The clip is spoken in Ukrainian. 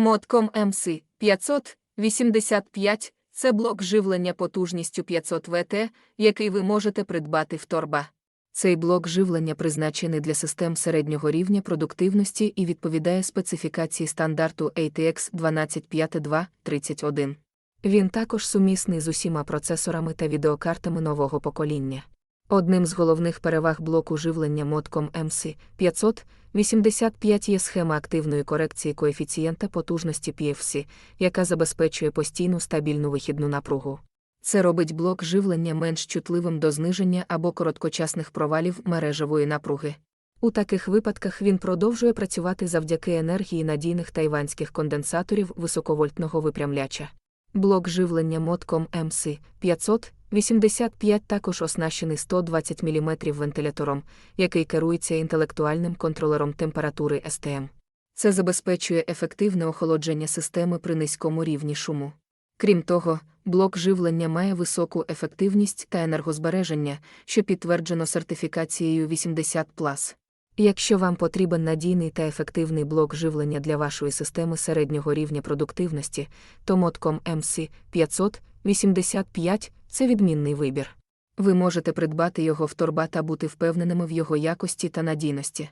Модком MC 585 це блок живлення потужністю 500 Вт, який ви можете придбати в торба. Цей блок живлення призначений для систем середнього рівня продуктивності і відповідає специфікації стандарту ATX 1255231. Він також сумісний з усіма процесорами та відеокартами нового покоління. Одним з головних переваг блоку живлення Modcom MC 585 є схема активної корекції коефіцієнта потужності PFC, яка забезпечує постійну стабільну вихідну напругу. Це робить блок живлення менш чутливим до зниження або короткочасних провалів мережевої напруги. У таких випадках він продовжує працювати завдяки енергії надійних тайванських конденсаторів високовольтного випрямляча. Блок живлення Modcom MC 585 також оснащений 120 мм вентилятором, який керується інтелектуальним контролером температури STM. Це забезпечує ефективне охолодження системи при низькому рівні шуму. Крім того, блок живлення має високу ефективність та енергозбереження, що підтверджено сертифікацією 80. Якщо вам потрібен надійний та ефективний блок живлення для вашої системи середнього рівня продуктивності, то Modcom MC 585 це відмінний вибір. Ви можете придбати його в торба та бути впевненими в його якості та надійності.